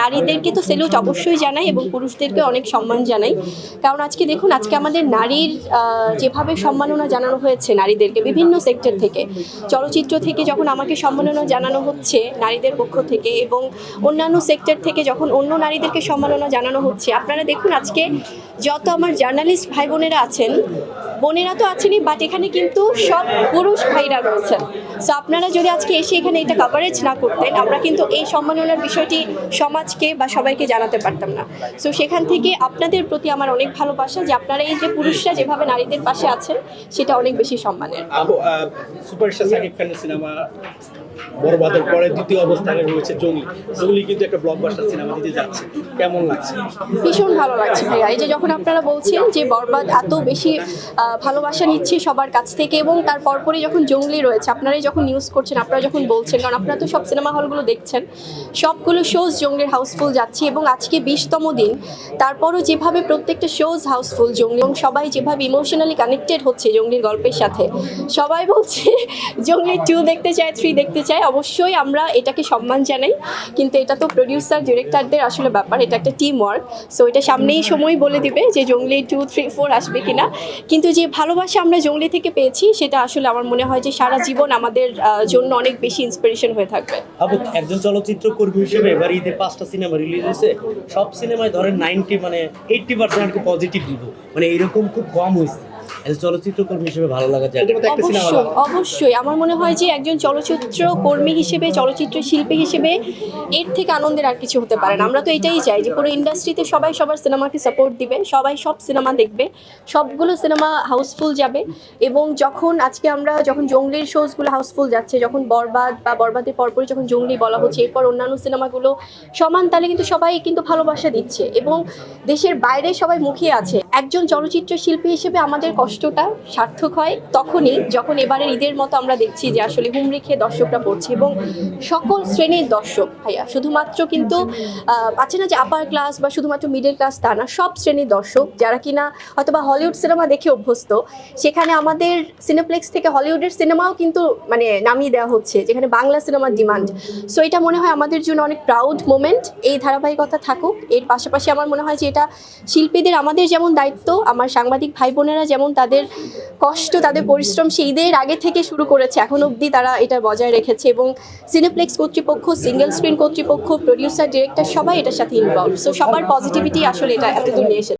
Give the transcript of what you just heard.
নারীদেরকে তো সেলুট অবশ্যই জানাই এবং পুরুষদেরকে অনেক সম্মান জানাই। কারণ আজকে দেখুন, আজকে আমাদের নারীর যেভাবে সম্মাননা জানানো হয়েছে নারীদেরকে বিভিন্ন সেক্টর থেকে, চলচ্চিত্র থেকে যখন আমাকে সম্মাননা জানানো হচ্ছে নারীদের পক্ষ থেকে এবং অন্যান্য সেক্টর থেকে যখন অন্য নারীদেরকে সম্মাননা জানানো হচ্ছে, আপনারা দেখুন আজকে যত আমার জার্নালিস্ট ভাই বোনেরা আছেন বোনেরা তো আছেনই বাট এখানে কিন্তু সব পুরুষ ভাইরা রয়েছেন। সো আপনারা যদি আজকে এসে এখানে এটা কভারেজ না করতেন আমরা কিন্তু এই সম্মাননার বিষয়টি সমাজকে বা সবাইকে জানাতে পারতাম না। সো সেখান থেকে আপনাদের প্রতি আমার অনেক ভালোবাসা যে আপনারা এই যে পুরুষরা যেভাবে নারীদের পাশে আছেন সেটা অনেক বেশি সম্মানের। আবু সুপারস্টার সাকিব খানের সিনেমা বরবাদের পরে দ্বিতীয় অবস্থানে রয়েছে জঙ্গলি। জঙ্গলি কিন্তু একটা ব্লকবাস্টার সিনেমা দিতে যাচ্ছে। কেমন লাগছে? ভীষণ ভালো লাগছে ভাইয়া। এই যে যখন আপনারা বলছেন যে বরবাদ এত বেশি ভালোবাসা নিচ্ছে সবার কাছ থেকে এবং তার পরপরই যখন জঙ্গলি রয়েছে, আপনারাই যখন নিউজ করছেন, আপনারা যখন বলছেন, কারণ আপনারা তো সব সিনেমা হলগুলো দেখছেন, সবগুলো শোজ জঙ্গলির হাউসফুল যাচ্ছে এবং আজকে বিশতম দিন, তারপরও যেভাবে প্রত্যেকটা শোজ হাউসফুল জঙ্গলি এবং সবাই যেভাবে ইমোশনালি কানেক্টেড হচ্ছে জঙ্গলির গল্পের সাথে, সবাই বলছে, জঙ্গলি টু দেখতে চায় থ্রি দেখতে চায়। অবশ্যই আমরা এটাকে সম্মান জানাই, কিন্তু এটা তো প্রডিউসার ডিরেক্টরদের আসলে ব্যাপার, এটা একটা টিম ওয়ার্ক সো এটা সামনেই সময় বলে দিবে যে জঙ্গলি টু থ্রি ফোর আসবে কিনা, কিন্তু যে ভালোবাসা আমরা জঙ্গলি থেকে পেয়েছি, সেটা আসলে আমার মনে হয় যে সারা জীবন আমাদের জন্য অনেক বেশি ইন্সপিরেশন হয়ে থাকবে। আপু একজন চলচ্চিত্র কর্মী হিসেবে এবার ঈদে পাঁচটা সিনেমা রিলিজ হয়েছে। সব সিনেমায় ধরেন নাইনটি মানে এইটটি পার্সেন্ট পজিটিভ দিব। মানে এরকম খুব কম হয়েছে। চলচ্চিত্র কর্মী হিসেবে ভালো লাগা যায় অবশ্যই অবশ্যই। আমার মনে হয় যে একজন চলচ্চিত্র কর্মী হিসেবে চলচ্চিত্র শিল্পী হিসেবে এর থেকে আনন্দের আর কিছু হতে পারে না। আমরা তো এটাই চাই যে পুরো ইন্ডাস্ট্রিতে সবাই সবার সিনেমাকে সাপোর্ট দিবে সবাই সব সিনেমা দেখবে সবগুলো সিনেমা হাউসফুল যাবে এবং যখন আজকে আমরা যখন জঙ্গলির শোজগুলো হাউসফুল যাচ্ছে যখন বরবাদ বা বরবাদের পরপরই যখন জঙ্গলি বলা হচ্ছে এরপর অন্যান্য সিনেমাগুলো সমান তালে কিন্তু সবাই কিন্তু ভালোবাসা দিচ্ছে এবং দেশের বাইরে সবাই মুখিয়ে আছে। একজন চলচ্চিত্র শিল্পী হিসেবে আমাদের কষ্টটা সার্থক হয়, তখনই যখন এবারের ঈদের মতো আমরা দেখছি যে আসলে হুমড়ি খেয়ে দর্শকরা পড়ছে এবং সকল শ্রেণির দর্শক ভাইয়া, শুধুমাত্র কিন্তু আছে না যে আপার ক্লাস বা শুধুমাত্র মিডল ক্লাস তা না, সব শ্রেণির দর্শক যারা কিনা হয়তো বা হলিউড সিনেমা দেখে অভ্যস্ত, সেখানে আমাদের সিনেপ্লেক্স থেকে হলিউডের সিনেমাও কিন্তু মানে নামিয়ে দেওয়া হচ্ছে, যেখানে বাংলা সিনেমার ডিমান্ড সো এটা মনে হয় আমাদের জন্য অনেক প্রাউড মোমেন্ট এই ধারাবাহিকতা থাকুক। এর পাশাপাশি আমার মনে হয় যে এটা শিল্পীদের, আমাদের যেমন দায়িত্ব, আমার সাংবাদিক ভাই বোনেরা যেমন তাদের কষ্ট, তাদের পরিশ্রম সেই ঈদের আগে থেকে শুরু করেছে। এখন অবধি তারা এটা বজায় রেখেছে এবং সিনেপ্লেক্স কর্তৃপক্ষ সিঙ্গেল স্ক্রিন কর্তৃপক্ষ প্রডিউসার ডিরেক্টর সবাই এটার সাথে ইনভলভ সো সবার পজিটিভিটি আসলে এটা এতদূর নিয়ে এসেছে।